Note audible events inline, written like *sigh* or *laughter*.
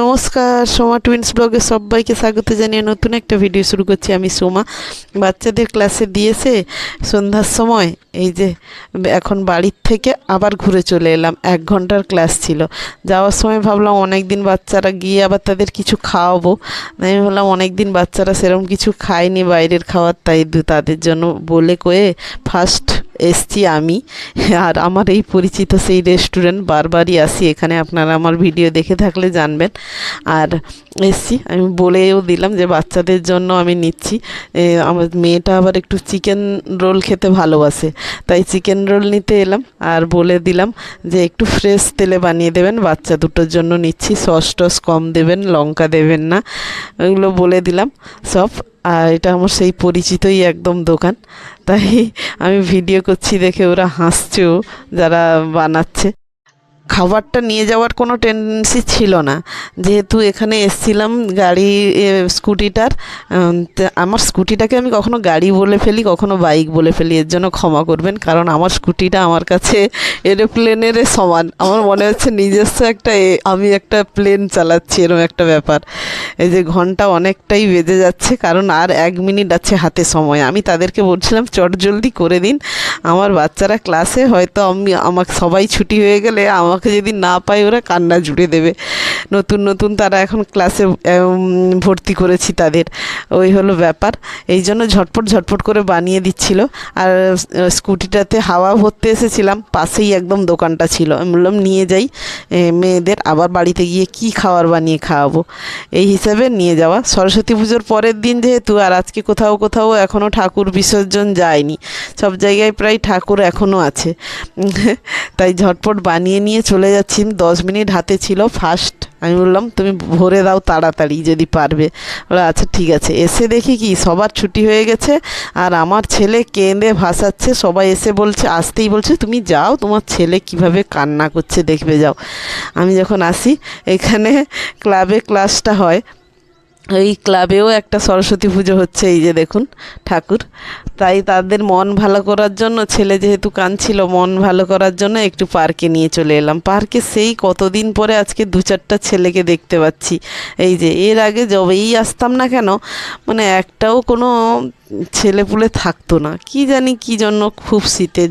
নমস্কার, সোমা টুইন্স ব্লগে সবাইকে স্বাগত জানিয়ে নতুন একটা ভিডিও শুরু করছি আমি সোমা। বাচ্চাদের ক্লাসে দিয়েছে সন্ধ্যার সময়, এই যে এখন বাড়ির থেকে আবার ঘুরে চলে এলাম, এক ঘণ্টার ক্লাস ছিল। যাওয়ার সময় ভাবলাম অনেক দিন বাচ্চারা গিয়ে আবার তাদের কিছু খাওয়াবো। আমি ভাবলাম অনেক দিন বাচ্চারা সেরকম কিছু খায়নি বাইরের খাওয়ার তাই তাদের জন্য বলে কয়ে ফার্স্ট এসছি আমি। আর আমার এই পরিচিত সেই রেস্টুরেন্ট বারবারই আসি। এখানে আপনারা আমার ভিডিও দেখে থাকলে জানবেন। আর এসছি, আমি বলেও দিলাম যে বাচ্চাদের জন্য আমি নিচ্ছি। আমার মেয়েটা আবার একটু চিকেন রোল খেতে ভালোবাসে। তাই চিকেন রোল নিতে এলাম। আর বলে দিলাম যে একটু ফ্রেশ তেলে বানিয়ে দেবেন। বাচ্চা দুটোর জন্য নিচ্ছি। সস টস কম দেবেন, লঙ্কা দেবেন না। ওইগুলো বলে দিলাম। সব আর এটা আমার সেই পরিচিতই একদম দোকান। তাই আমি ভিডিও করছি দেখে ওরা হাসছেও যারা বানাচ্ছে। খাবারটা নিয়ে যাওয়ার কোনো টেন্ডেন্সি ছিল না। যেহেতু এখানে এসছিলাম গাড়ি স্কুটিটার আমার স্কুটিটাকে আমি কখনো গাড়ি বলে ফেলি, কখনো বাইক বলে ফেলি, এর জন্য ক্ষমা করবেন, কারণ আমার স্কুটিটা আমার কাছে এরোপ্লেনের সমান। আমার মনে হচ্ছে নিজস্ব একটা আমি একটা প্লেন চালাচ্ছি এরকম একটা ব্যাপার। এই যে ঘণ্টা অনেকটাই বেজে যাচ্ছে, কারণ আর এক মিনিট আছে হাতে সময়। আমি তাদেরকে বলছিলাম, চট জলদি করে দিন। আমার বাচ্চারা ক্লাসে হয়তো আমি, আমাকে সবাই ছুটি হয়ে গেলে আমাকে যদি না পায় ওরা কান্না জুড়ে দেবে। নতুন নতুন তারা এখন ক্লাসে ভর্তি করেছি তাদের। ওই হলো ব্যাপার। এই জন্য ঝটপট ঝটপট করে বানিয়ে দিচ্ছিল। আর স্কুটিটাতে হাওয়া ভরতে এসেছিলাম। পাশেই একদম দোকানটা ছিল। আমি বললাম, নিয়ে যাই মেয়েদের। আবার বাড়িতে গিয়ে কি খাবার বানিয়ে খাওয়াবো? এই হিসাবে নিয়ে যাওয়া। সরস্বতী পুজোর পরের দিন যেহেতু, আর আজকে কোথাও কোথাও এখনও ঠাকুর বিসর্জন যায়নি। সব জায়গায় প্রায় ঠাকুর এখনও আছে। *laughs* তাই ঝটপট বানিয়ে নিয়ে চলে যাচ্ছি। দশ মিনিট হাতে ছিল ফার্স্ট। আমি বললাম, তুমি ভরে দাও তাড়াতাড়ি যদি পারবে। ওরা আচ্ছা ঠিক আছে। এসে দেখি কি, সবার ছুটি হয়ে গেছে, আর আমার ছেলে কেঁদে ভাসাচ্ছে। সবাই এসে বলছে, আসতেই বলছে, তুমি যাও, তোমার ছেলে কীভাবে কান্না করছে, দেখবে যাও। আমি যখন আসি, এখানে ক্লাবে ক্লাসটা হয়। এই ক্লাবেও একটা সরস্বতী পুজো হচ্ছে, এই যে দেখুন, ঠাকুর। তাই তাদের মন ভালো করার জন্য, ছেলে যেহেতু কাঁদছিল মন ভালো করার জন্য একটু পার্কে নিয়ে চলে এলাম। পার্কে সেই কতদিন পরে আজকে দু চারটা ছেলেকে দেখতে পাচ্ছি। এই যে, এর আগে যবেই আসতাম না কেন মানে একটাও কোনো ছেলেপুলে থাকতো না। কি জানি কি জন্য খুব শীতের